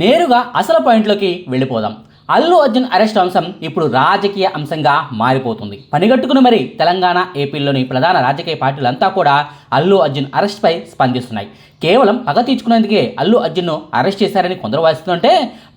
నేరుగా అసలు పాయింట్లోకి వెళ్ళిపోదాం. అల్లు అర్జున్ అరెస్ట్ అంశం ఇప్పుడు రాజకీయ అంశంగా మారిపోతుంది. పనిగట్టుకుని మరి తెలంగాణ ఏపీలోని ప్రధాన రాజకీయ పార్టీలంతా కూడా అల్లు అర్జున్ అరెస్ట్పై స్పందిస్తున్నాయి. కేవలం పగ తీర్చుకునేందుకే అల్లు అర్జున్ను అరెస్ట్ చేశారని కొందరు వాసిస్తుంటే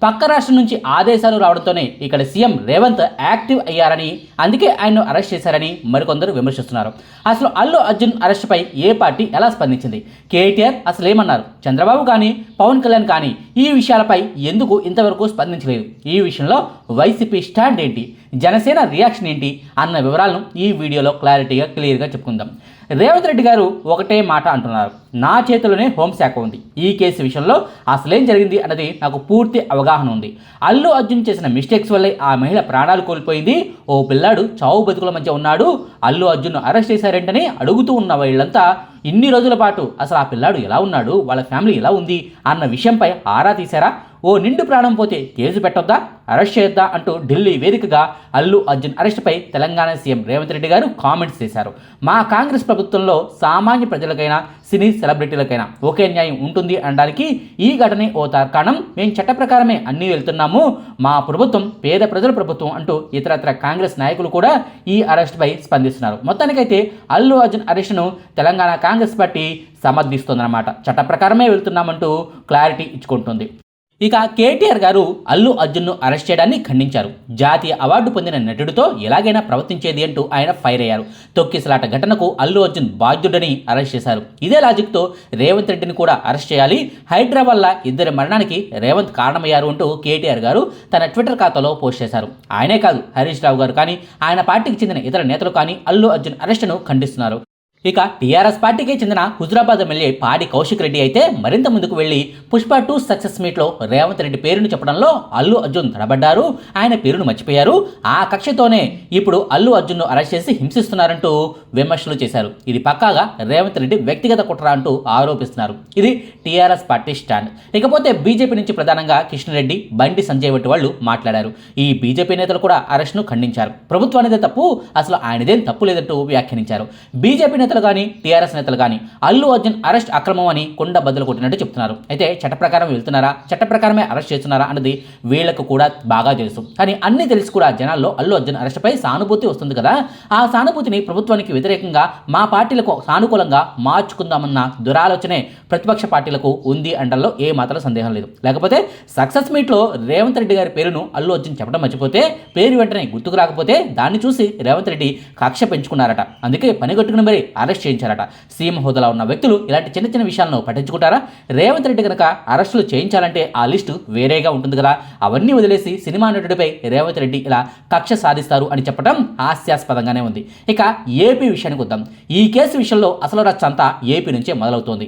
పక్క రాష్ట్రం నుంచి ఆదేశాలు రావడంతోనే ఇక్కడ సీఎం రేవంత్ యాక్టివ్ అయ్యారని అందుకే ఆయన్ను అరెస్ట్ చేశారని మరికొందరు విమర్శిస్తున్నారు. అసలు అల్లు అర్జున్ అరెస్ట్పై ఏ పార్టీ ఎలా స్పందించింది? కేటీఆర్ అసలు ఏమన్నారు చంద్రబాబు కానీ పవన్ కళ్యాణ్ కానీ ఈ విషయాలపై ఎందుకు ఇంతవరకు స్పందించలేదు? ఈ విషయంలో వైసీపీ స్టాండ్ ఏంటి? జనసేన రియాక్షన్ ఏంటి అన్న వివరాలను ఈ వీడియోలో క్లారిటీగా క్లియర్గా చెప్పుకుందాం. రేవంత్ రెడ్డి గారు ఒకటే మాట అంటున్నారు. నా చేతిలోనే హోంశాఖ ఉంది. ఈ కేసు విషయంలో అసలేం జరిగింది అన్నది నాకు పూర్తి అవగాహన ఉంది. అల్లు అర్జున్ చేసిన మిస్టేక్స్ వల్లే ఆ మహిళ ప్రాణాలు కోల్పోయింది. ఓ పిల్లాడు చావు బతుకుల మధ్య ఉన్నాడు. అల్లు అర్జున్ అరెస్ట్ చేశారేంటని అడుగుతూ ఉన్న వీళ్ళంతా ఇన్ని రోజుల పాటు అసలు ఆ పిల్లాడు ఎలా ఉన్నాడు? వాళ్ళ ఫ్యామిలీ ఎలా ఉంది? అన్న విషయంపై ఆరా తీశారా? ఓ నిండు ప్రాణం పోతే కేసు పెట్టొద్దా? అరెస్ట్ చేయొద్దా? అంటూ ఢిల్లీ వేదికగా అల్లు అర్జున్ అరెస్ట్పై తెలంగాణ సీఎం రేవంత్ రెడ్డి గారు కామెంట్స్ చేశారు. మా కాంగ్రెస్ ప్రభుత్వంలో సామాన్య ప్రజలకైనా సినీ సెలబ్రిటీలకైనా ఒకే న్యాయం ఉంటుంది అనడానికి ఈ ఘటనే ఓ తార్కాణం. మేము చట్ట ప్రకారమే అన్నీ వెళ్తున్నాము. మా ప్రభుత్వం పేద ప్రజల ప్రభుత్వం అంటూ ఇతరత్ర కాంగ్రెస్ నాయకులు కూడా ఈ అరెస్ట్పై స్పందిస్తున్నారు. మొత్తానికైతే అల్లు అర్జున్ అరెస్ట్ను తెలంగాణ కాంగ్రెస్ పార్టీ సమర్థిస్తుందన్నమాట. చట్ట ప్రకారమే వెళ్తున్నామంటూ క్లారిటీ ఇచ్చుకుంటుంది. ఇక కేటీఆర్ గారు అల్లు అర్జున్ను అరెస్ట్ చేయడాన్ని ఖండించారు. జాతీయ అవార్డు పొందిన నటుడితో ఎలాగైనా ప్రవర్తించేది అంటూ ఆయన ఫైర్ అయ్యారు. తొక్కిసలాట ఘటనకు అల్లు అర్జున్ బాధ్యుడని అరెస్ట్ చేశారు. ఇదే లాజిక్తో రేవంత్ రెడ్డిని కూడా అరెస్ట్ చేయాలి. హైడ్రా ఇద్దరి మరణానికి రేవంత్ కారణమయ్యారు అంటూ కేటీఆర్ గారు తన ట్విట్టర్ ఖాతాలో పోస్ట్ చేశారు. ఆయనే కాదు హరీష్ రావు గారు కానీ ఆయన పార్టీకి చెందిన ఇతర నేతలు కానీ అల్లు అర్జున్ అరెస్టును ఖండిస్తున్నారు. ఇక టీఆర్ఎస్ పార్టీకి చెందిన హుజరాబాద్ ఎమ్మెల్యే పాడి కౌశిక్ రెడ్డి అయితే మరింత ముందుకు వెళ్ళి పుష్ప టూ సక్సెస్ మీట్లో రేవంత్ రెడ్డి పేరును చెప్పడంలో అల్లు అర్జున్ తడబడ్డారు. ఆయన పేరును మర్చిపోయారు. ఆ కక్షతోనే ఇప్పుడు అల్లు అర్జున్ను అరెస్ట్ చేసి హింసిస్తున్నారంటూ విమర్శలు చేశారు. ఇది పక్కాగా రేవంత్ రెడ్డి వ్యక్తిగత కుట్ర అంటూ ఆరోపిస్తున్నారు. ఇది టీఆర్ఎస్ పార్టీ స్టాండ్. ఇకపోతే బీజేపీ నుంచి ప్రధానంగా కిషన్రెడ్డి బండి సంజయ్ వంటి వాళ్ళు మాట్లాడారు. ఈ బీజేపీ నేతలు కూడా అరెస్ట్ను ఖండించారు. ప్రభుత్వానిదే తప్పు అసలు ఆయనదేం తప్పు లేదంటూ వ్యాఖ్యానించారు. బీజేపీ నేతలు కానీ టీఆర్ఎస్ నేతలు కానీ అల్లు అర్జున్ అరెస్ట్ అక్రమం అని కొండ బద్దలు కొట్టినట్టు చెప్తున్నారు. అయితే చట్ట ప్రకారం వెళ్తున్నారా? చట్ట ప్రకారమే అరెస్ట్ చేస్తున్నారా? అన్నది వీళ్ళకు కూడా బాగా తెలుసు. కానీ అన్ని తెలిసి కూడా జనాల్లో అల్లు అర్జున్ అరెస్ట్పై సానుభూతి వస్తుంది కదా? ఆ సానుభూతిని ప్రభుత్వానికి వ్యతిరేకంగా మా పార్టీలకు సానుకూలంగా మార్చుకుందామన్న దురాలోచనే ప్రతిపక్ష పార్టీలకు ఉంది అంటల్లో ఏ మాత్రం సందేహం లేదు. లేకపోతే సక్సెస్ మీట్లో రేవంత్ రెడ్డి గారి పేరును అల్లు అర్జున్ చెప్పడం మర్చిపోతే పేరు వెంటనే గుర్తుకు రాకపోతే దాన్ని చూసి రేవంత్ రెడ్డి కక్ష పెంచుకున్నారట. అందుకే పనిగట్టుకుని మరి అరెస్ట్ చేయించారట. సీఎం హోదాలో ఉన్న వ్యక్తులు ఇలాంటి చిన్న చిన్న విషయాలను పట్టించుకుంటారా? రేవంత్ రెడ్డి కనుక అరెస్టులు చేయించాలంటే ఆ లిస్టు వేరేగా ఉంటుంది కదా. అవన్నీ వదిలేసి సినిమా నటుడిపై రేవంత్ రెడ్డి ఇలా కక్ష సాధిస్తారు అని చెప్పడం హాస్యాస్పదంగానే ఉంది. ఇక ఏపీ విషయానికి వద్దాం. ఈ కేసు విషయంలో అసలు రచ్చ అంతా ఏపీ నుంచే మొదలవుతోంది.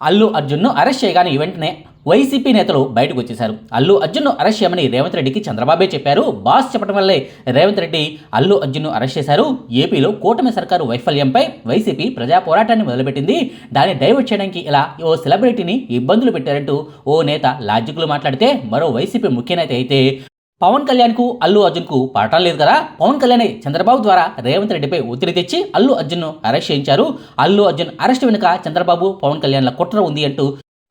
అల్లు అర్జున్ను అరెస్ట్ చేయగానే వెంటనే వైసీపీ నేతలు బయటకు వచ్చేశారు. అల్లు అర్జున్ను అరెస్ట్ చేయమని రేవంత్ రెడ్డికి చంద్రబాబే చెప్పారు. బాస్ చెప్పడం వల్లే రేవంత్ రెడ్డి అల్లు అర్జున్ను అరెస్ట్ చేశారు. ఏపీలో కూటమి సర్కారు వైఫల్యంపై వైసీపీ ప్రజా పోరాటాన్ని మొదలుపెట్టింది. దాన్ని డైవర్ట్ చేయడానికి ఇలా ఓ సెలబ్రిటీని ఇబ్బందులు పెట్టారంటూ ఓ నేత లాజిక్లు మాట్లాడితే మరో వైసీపీ ముఖ్య నేత అయితే పవన్ కళ్యాణ్కు అల్లు అర్జున్కు పాఠం లేదు కదా? పవన్ కళ్యాణ్ చంద్రబాబు ద్వారా రేవంత్ రెడ్డిపై ఒత్తిడి తెచ్చి అల్లు అర్జున్ను అరెస్ట్ చేయించారు. అల్లు అర్జున్ అరెస్ట్ వెనుక చంద్రబాబు పవన్ కళ్యాణ్ల కుట్ర ఉంది అంటూ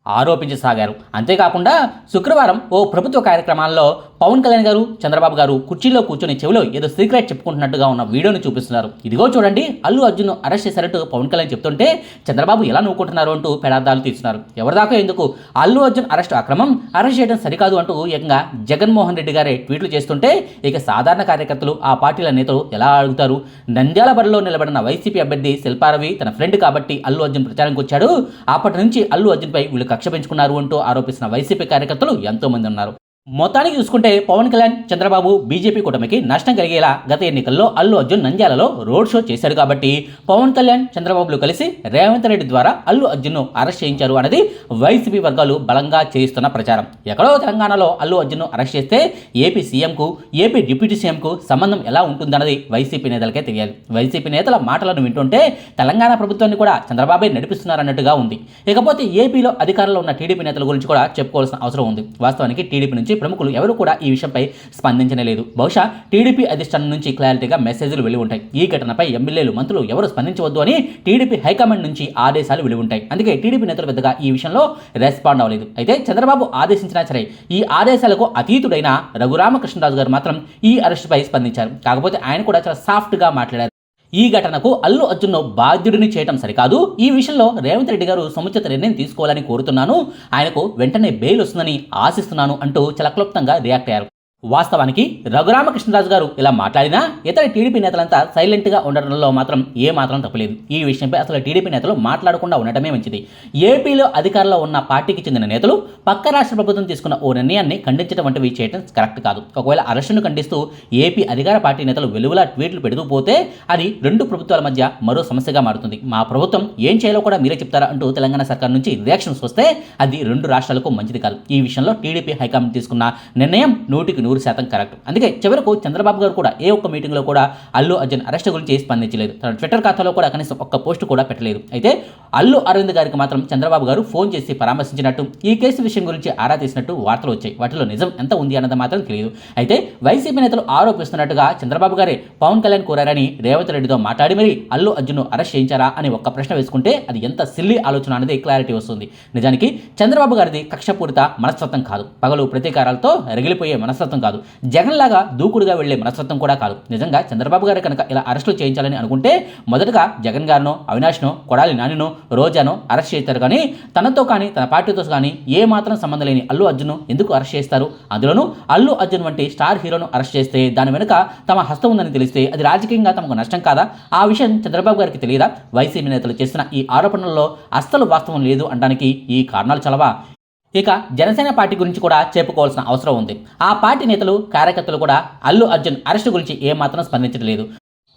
ఆరోపించసాగారు. అంతేకాకుండా శుక్రవారం ఓ ప్రభుత్వ కార్యక్రమాల్లో పవన్ కళ్యాణ్ గారు చంద్రబాబు గారు కుర్చీలో కూర్చొని చెవిలో ఏదో సీక్రెట్ చెప్పుకుంటున్నట్టుగా ఉన్న వీడియోని చూపిస్తున్నారు. ఇదిగో చూడండి అల్లు అర్జున్ అరెస్ట్ చేశారంటూ పవన్ కళ్యాణ్ చెప్తుంటే చంద్రబాబు ఎలా నవ్వుకుంటున్నారు అంటూ పెడార్థాలు తీస్తున్నారు. ఎవరిదాకా ఎందుకు? అల్లు అర్జున్ అరెస్ట్ అక్రమం అరెస్ట్ చేయడం సరికాదు అంటూ ఏకంగా జగన్మోహన్ రెడ్డి గారే ట్వీట్లు చేస్తుంటే ఇక సాధారణ కార్యకర్తలు ఆ పార్టీల నేతలు ఎలా అడుగుతారు నంద్యాల బరిలో నిలబడిన వైసీపీ అభ్యర్థి శిల్పారవి తన ఫ్రెండ్ కాబట్టి అల్లు అర్జున్ ప్రచారానికి వచ్చాడు. అప్పటి నుంచి అల్లు అర్జున్పై వీళ్ళు కక్ష పెంచుకున్నారు అంటూ ఆరోపిస్తున్న వైసీపీ కార్యకర్తలు ఎంతోమంది ఉన్నారు. మొత్తానికి చూసుకుంటే పవన్ కళ్యాణ్ చంద్రబాబు బీజేపీ కూటమికి నష్టం కలిగేలా గత ఎన్నికల్లో అల్లు అర్జున్ నంద్యాలలో రోడ్ షో చేశాడు కాబట్టి పవన్ కళ్యాణ్ చంద్రబాబులు కలిసి రేవంత్ రెడ్డి ద్వారా అల్లు అర్జున్ను అరెస్ట్ చేయించారు అనేది వైసీపీ వర్గాలు బలంగా చేయిస్తున్న ప్రచారం. ఎక్కడో తెలంగాణలో అల్లు అర్జున్ను అరెస్ట్ చేస్తే ఏపీ సీఎంకు ఏపీ డిప్యూటీ సీఎంకు సంబంధం ఎలా ఉంటుందన్నది వైసీపీ నేతలకే తెలియాలి. వైసీపీ నేతల మాటలను వింటుంటే తెలంగాణ ప్రభుత్వాన్ని కూడా చంద్రబాబే నడిపిస్తున్నారన్నట్టుగా ఉంది. ఇకపోతే ఏపీలో అధికారంలో ఉన్న టీడీపీ నేతల గురించి కూడా చెప్పుకోవాల్సిన అవసరం ఉంది. వాస్తవానికి టీడీపీ నుంచి ప్రముఖులు ఎవరు కూడా ఈ విషయంపై స్పందించలేదు బహుశా టీడీపీ అధిష్టానం నుంచి క్లారిటీగా మెసేజ్లు వెళ్ళి ఉంటాయి ఈ ఘటనపై ఎమ్మెల్యేలు మంత్రులు ఎవరు స్పందించవద్దు అని టీడీపీ హైకమాండ్ నుంచి ఆదేశాలు వెళ్ళి ఉంటాయి అందుకే టీడీపీ నేతలు పెద్దగా ఈ విషయంలో రెస్పాండ్ అవ్వలేదు. అయితే చంద్రబాబు ఆదేశించినా సరే ఈ ఆదేశాలకు అతీతుడైన రఘురామకృష్ణరాజు గారు మాత్రం ఈ అరెస్టుపై స్పందించారు. కాకపోతే ఆయన కూడా చాలా సాఫ్ట్గా మాట్లాడారు. ఈ ఘటనకు అల్లు అర్జున్ను బాధ్యుడిని చేయటం సరికాదు. ఈ విషయంలో రేవంత్ రెడ్డి గారు సముచిత నిర్ణయం తీసుకోవాలని కోరుతున్నాను. ఆయనకు వెంటనే బెయిల్ వస్తుందని ఆశిస్తున్నాను అంటూ చాలా క్లుప్తంగా రియాక్ట్ అయ్యారు. వాస్తవానికి రఘురామకృష్ణరాజు గారు ఇలా మాట్లాడినా ఇతర టీడీపీ నేతలంతా సైలెంట్గా ఉండడంలో మాత్రం ఏమాత్రం తప్పలేదు. ఈ విషయంపై అసలు టీడీపీ నేతలు మాట్లాడకుండా ఉండటమే మంచిది. ఏపీలో అధికారంలో ఉన్న పార్టీకి చెందిన నేతలు పక్క రాష్ట్ర ప్రభుత్వం తీసుకున్న ఓ నిర్ణయాన్ని ఖండించడం వంటివి చేయడం కరెక్ట్ కాదు. ఒకవేళ అరెస్టును ఖండిస్తూ ఏపీ అధికార పార్టీ నేతలు వెలుగులా ట్వీట్లు పెడుతూ పోతే అది రెండు ప్రభుత్వాల మధ్య మరో సమస్యగా మారుతుంది. మా ప్రభుత్వం ఏం చేయాలో కూడా మీరే చెప్తారా అంటూ తెలంగాణ సర్కార్ నుంచి రియాక్షన్స్ వస్తే అది రెండు రాష్ట్రాలకు మంచిది కాదు. ఈ విషయంలో టీడీపీ హైకమాండ్ తీసుకున్న నిర్ణయం నూటికి నూరు శాతం కరెక్ట్. అందుకే చివరకు చంద్రబాబు గారు కూడా ఏ ఒక్క మీటింగ్లో కూడా అల్లు అర్జున్ అరెస్ట్ గురించి స్పందించలేదు. తన ట్విట్టర్ ఖాతాలో కూడా కనీసం ఒక్క పోస్ట్ కూడా పెట్టలేదు. అయితే అల్లు అరవింద్ గారికి మాత్రం చంద్రబాబు గారు ఫోన్ చేసి పరామర్శించినట్టు ఈ కేసు విషయం గురించి ఆరా తీసినట్టు వార్తలు వచ్చాయి. వాటిలో నిజం ఎంత ఉంది అన్నది మాత్రం తెలియదు. అయితే వైసీపీ నేతలు ఆరోపిస్తున్నట్టుగా చంద్రబాబు గారే పవన్ కళ్యాణ్ కోరారని రేవంత్ రెడ్డితో మాట్లాడి మరి అల్లు అర్జున్ అరెస్ట్ చేయించారా అని ఒక్క ప్రశ్న వేసుకుంటే అది ఎంత సిల్లి ఆలోచన అనేది క్లారిటీ వస్తుంది. నిజానికి చంద్రబాబు గారిది కక్షపూరిత మనస్తత్వం కాదు. పగలు ప్రతీకారాలతో రగిలిపోయే మనస్తత్వం కాదు. జగన్ లాగా దూకుడుగా వెళ్ళే మనస్తత్వం కూడా కాదు. నిజంగా చంద్రబాబు గారు కనుక ఇలా అరెస్టులు చేయించాలని అనుకుంటే మొదటగా జగన్ గారినో అవినాష్నో కొడాలి నానినో రోజానో అరెస్ట్ చేస్తారు. కానీ తనతో కానీ తన పార్టీతో కానీ ఏ మాత్రం సంబంధం లేని అల్లు అర్జున్ ఎందుకు అరెస్ట్ చేస్తారు? అందులోనూ అల్లు అర్జున్ వంటి స్టార్ హీరోను అరెస్ట్ చేస్తే దాని వెనుక తమ హస్తం ఉందని తెలిస్తే అది రాజకీయంగా తమకు నష్టం కాదా? ఆ విషయం చంద్రబాబు గారికి తెలియదా? వైసీపీ నేతలు చేస్తున్న ఈ ఆరోపణల్లో అస్సలు వాస్తవం లేదు అనడానికి ఈ కారణాలు చలవా? ఇక జనసేన పార్టీ గురించి కూడా చెప్పుకోవాల్సిన అవసరం ఉంది. ఆ పార్టీ నేతలు కార్యకర్తలు కూడా అల్లు అర్జున్ అరెస్టు గురించి ఏమాత్రం స్పందించలేదు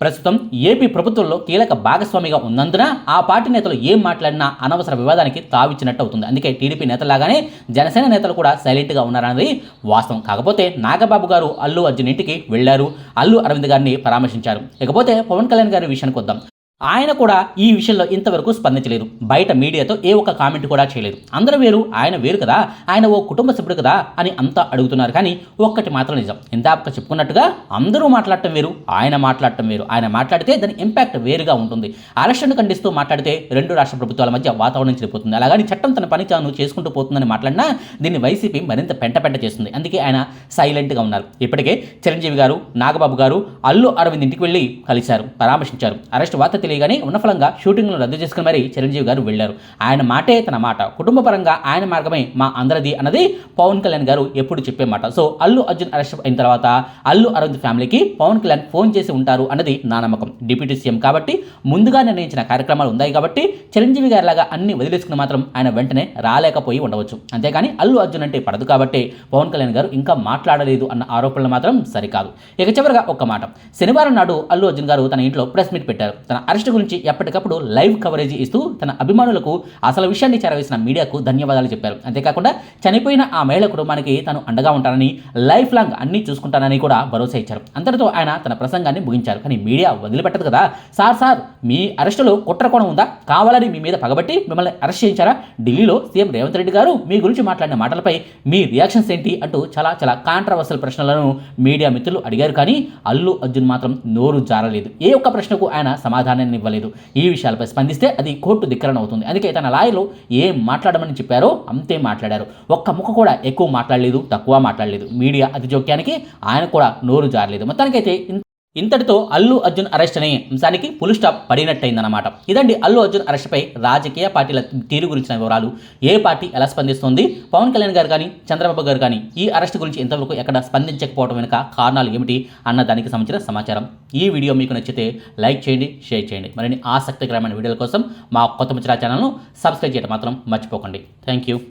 ప్రస్తుతం ఏపీ ప్రభుత్వంలో కీలక భాగస్వామిగా ఉన్నందున ఆ పార్టీ నేతలు ఏం మాట్లాడినా అనవసర వివాదానికి తావిచ్చినట్టు అవుతుంది. అందుకే టీడీపీ నేతలాగానే జనసేన నేతలు కూడా సైలెంట్గా ఉన్నారన్నది వాస్తవం. కాకపోతే నాగబాబు గారు అల్లు అర్జున్ ఇంటికి వెళ్ళారు అల్లు అరవింద్ గారిని పరామర్శించారు. ఇకపోతే పవన్ కళ్యాణ్ గారి విషయానికి వద్దాం. ఆయన కూడా ఈ విషయంలో ఇంతవరకు స్పందించలేదు. బయట మీడియాతో ఏ ఒక్క కామెంట్ కూడా చేయలేదు. అందరూ వేరు ఆయన వేరు కదా ఆయన ఓ కుటుంబ సభ్యుడు కదా అని అంతా అడుగుతున్నారు. కానీ ఒక్కటి మాత్రం నిజం. ఇందాక చెప్పుకున్నట్టుగా అందరూ మాట్లాడటం వేరు ఆయన మాట్లాడటం వేరు. ఆయన మాట్లాడితే దాని ఇంపాక్ట్ వేరుగా ఉంటుంది. అరెస్టును ఖండిస్తూ మాట్లాడితే రెండు రాష్ట్ర ప్రభుత్వాల మధ్య వాతావరణం చెడిపోతుంది. అలాగని చట్టం తన పని తాను చేసుకుంటూ పోతుందని మాట్లాడినా దీన్ని వైసీపీ మరింత పెంట పెంట చేస్తుంది. అందుకే ఆయన సైలెంట్గా ఉన్నారు. ఇప్పటికే చిరంజీవి గారు నాగబాబు గారు అల్లు అరవింద్ ఇంటికి వెళ్ళి కలిశారు పరామర్శించారు. అరెస్ట్ వార్త తెలియగానే ఉన్న ఫలంగా షూటింగ్ను రద్దు చేసుకుని మరీ చిరంజీవి గారు వెళ్ళారు ఆయన మాటే తన మాట. కుటుంబ పరంగా ఆయన మార్గమే మా అందరిది అన్నది పవన్ కళ్యాణ్ గారు ఎప్పుడు చెప్పే మాట. సో అల్లు అర్జున్ అరెస్ట్ అయిన తర్వాత అల్లు అరవింద్ ఫ్యామిలీకి పవన్ కళ్యాణ్ ఫోన్ చేసి ఉంటారు అన్నది నా నమ్మకం. డిప్యూటీ సీఎం కాబట్టి ముందుగా నిర్ణయించిన కార్యక్రమాలు ఉన్నాయి కాబట్టి చిరంజీవి గారిలాగా అన్ని వదిలేసుకుని మాత్రం ఆయన వెంటనే రాలేకపోయి ఉండవచ్చు. అంతేకాని అల్లు అర్జున్ అంటే పడదు కాబట్టి పవన్ కళ్యాణ్ గారు ఇంకా మాట్లాడలేదు అన్న ఆరోపణలు మాత్రం సరికాదు. ఇక చివరిగా ఒక్క మాట. శనివారం నాడు అల్లు అర్జున్ గారు తన ఇంట్లో ప్రెస్ మీట్ పెట్టారు. తన అరెస్ట్ గురించి ఎప్పటికప్పుడు లైవ్ కవరేజ్ ఇస్తూ తన అభిమానులకు అసలు విషయాన్ని చేరవేసిన మీడియాకు ధన్యవాదాలు చెప్పారు. అంతేకాకుండా చనిపోయిన ఆ మహిళ కుటుంబానికి తాను అండగా ఉంటానని లైఫ్ లాంగ్ అన్ని చూసుకుంటానని కూడా భరోసా ఇచ్చారు. అంతటితో ఆయన తన ప్రసంగాన్ని ముగించారు. కానీ మీడియా వదిలిపెట్టదు కదా. సార్ సార్ మీ అరెస్టులో కుట్ర కోణం ఉందా? కావాలని మీ మీద పగబట్టి మిమ్మల్ని అరెస్ట్ చేయించారా? ఢిల్లీలో సీఎం రేవంత్ రెడ్డి గారు మీ గురించి మాట్లాడిన మాటలపై మీ రియాక్షన్స్ ఏంటి అంటూ చాలా చాలా కాంట్రవర్సల్ ప్రశ్నలను మీడియా మిత్రులు అడిగారు. కానీ అల్లు అర్జున్ మాత్రం నోరు జారలేదు. ఏ ఒక్క ప్రశ్నకు ఆయన సమాధానాన్ని ఇవ్వలేదు. ఈ విషయాలపై స్పందిస్తే అది కోర్టు ధిక్కరణ అవుతుంది. అందుకే తన లాయర్లు ఏం మాట్లాడమని చెప్పారో అంతే మాట్లాడారు. ఒక్క ముక్క కూడా ఎక్కువ మాట్లాడలేదు తక్కువ మాట్లాడలేదు. మీడియా అతిజోక్యానికి ఆయన కూడా నోరు జారలేదు. మొత్తానికైతే ఇంతటితో అల్లు అర్జున్ అరెస్ట్ అనే అంశానికి పుల్ స్టాప్ పడినట్టయిందన్నమాట. ఇదండి అల్లు అర్జున్ అరెస్ట్పై రాజకీయ పార్టీల తీరు గురించిన వివరాలు. ఏ పార్టీ ఎలా స్పందిస్తుంది? పవన్ కళ్యాణ్ గారు కానీ చంద్రబాబు గారు కానీ ఈ అరెస్ట్ గురించి ఇంతవరకు ఎక్కడ స్పందించకపోవడం వెనుక కారణాలు ఏమిటి అన్న దానికి సంబంధించిన సమాచారం. ఈ వీడియో మీకు నచ్చితే లైక్ చేయండి షేర్ చేయండి. మరిన్ని ఆసక్తికరమైన వీడియోల కోసం మా కొత్త ముచ్చరా ఛానల్ను సబ్స్క్రైబ్ చేయడం మాత్రం మర్చిపోకండి. Thank you